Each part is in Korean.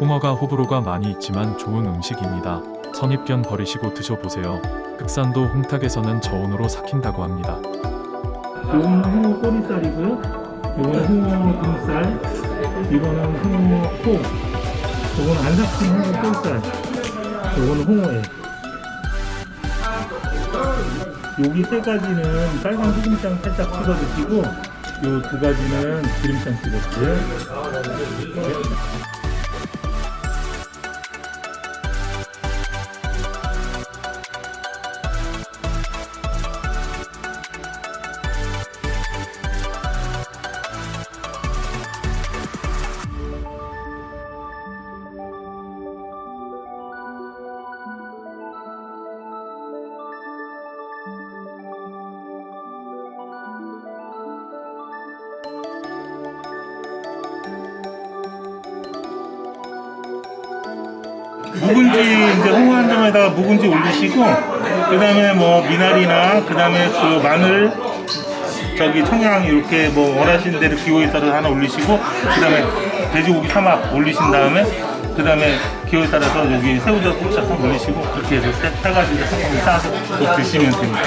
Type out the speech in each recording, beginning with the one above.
홍어가 호불호가 많이 있지만 좋은 음식입니다. 선입견 버리시고 드셔보세요. 극산도 홍탁에서는 저온으로 삭힌다고 합니다. 요거는 홍어 꼬리살이고요. 요거는 홍어 등살. 이거는 홍어 코. 요거는 안 삭힌 홍어 꼬리살. 요거는 홍어에. 여기 세 가지는 빨간 소금장 살짝 찍어 드시고 요 두 가지는 기름장 찍었고요. 묵은지 이제 홍어 한 점에다가 묵은지 올리시고 그다음에 뭐 미나리나 그다음에 그 마늘 저기 청양 이렇게 뭐 원하시는 대로 기호에 따라서 하나 올리시고 그다음에 돼지고기 사막 올리신 다음에 그다음에 기호에 따라서 여기 새우젓 살짝 올리시고 그렇게 해서 세, 세 가지를 한번 싸서 또 드시면 됩니다.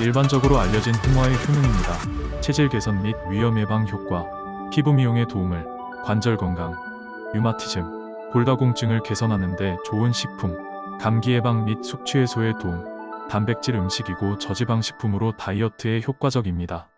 일반적으로 알려진 홍어의 효능입니다. 체질 개선 및 위험 예방 효과, 피부 미용에 도움을, 관절 건강, 류마티즘, 골다공증을 개선하는 데 좋은 식품, 감기 예방 및 숙취 해소에 도움, 단백질 음식이고 저지방 식품으로 다이어트에 효과적입니다.